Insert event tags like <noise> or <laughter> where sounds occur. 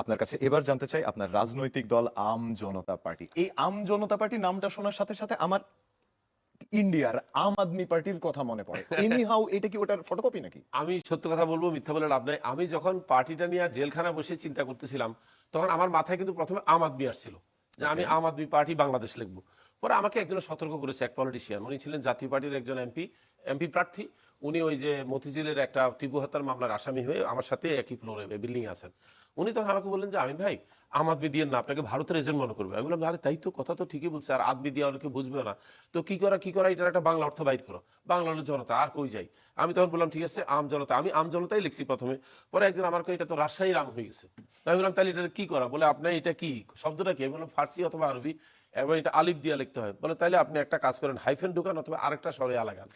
আপনার কাছে এবার জানতে চাই আপনার রাজনৈতিক দল আম জনতা পার্টি। এই আম জনতা পার্টি নামটা শোনার সাথে সাথে আমার ইন্ডিয়ার আম আদমি পার্টির কথা মনে পড়ে। <laughs> এনি হাউ এটা কি ওটার ফটোকপি নাকি? আমি সত্য কথা বলব মিথ্যা বলে লাভ নাই। আমি যখন পার্টিটা নিয়ে জেলখানা বসে চিন্তা করতেছিলাম তখন আমার মাথায় কিন্তু প্রথমে আম আদমি আসছিল যে আমি আম আদমি পার্টি বাংলাদেশ লিখব। পরে আমাকে একজন সতর্ক করেছে এক পলিটিশিয়ান উনি ছিলেন জাতীয় পার্টির একজন এমপি। এমপি প্রার্থী, উনি ওই যে মতিঝিলের একটা টিপু হত্যার মামলার আসামি হয়ে আমার সাথে একই ফ্লোরে বিল্ডিং আছেন। উনি তখন আমাকে বললেন যে, আমিন ভাই, আম আদমি দিয়ে না, আপনাকে ভারতের এজেন্ট মনে করবে। আমি বললাম, আরে, তাই তো কথা তো ঠিকই বলছে, আর আদমি দিয়ে অনেকে বুঝবে না। তো কি করা কি করা, এটার একটা বাংলা অর্থ বাইর করো। বাংলা হলো জনতা, আর কই যাই? আমি তখন বললাম, ঠিক আছে, আম জনতা, আমি আম জনতাই লিখছি প্রথমে। পরে একজন আমার এটা তো রাজশাহীর আম হয়ে গেছে। আমি বললাম তাহলে এটা কি করা? বলে আপনার এটা কি, শব্দটা কি? আমি বললাম, ফার্সি অথবা আরবি, এবং এটা আলিফ দিয়ে লিখতে হয়। বলে তাহলে আপনি একটা কাজ করেন, হাইফেন ঢুকান অথবা আরেকটা স্বরে আলাগান।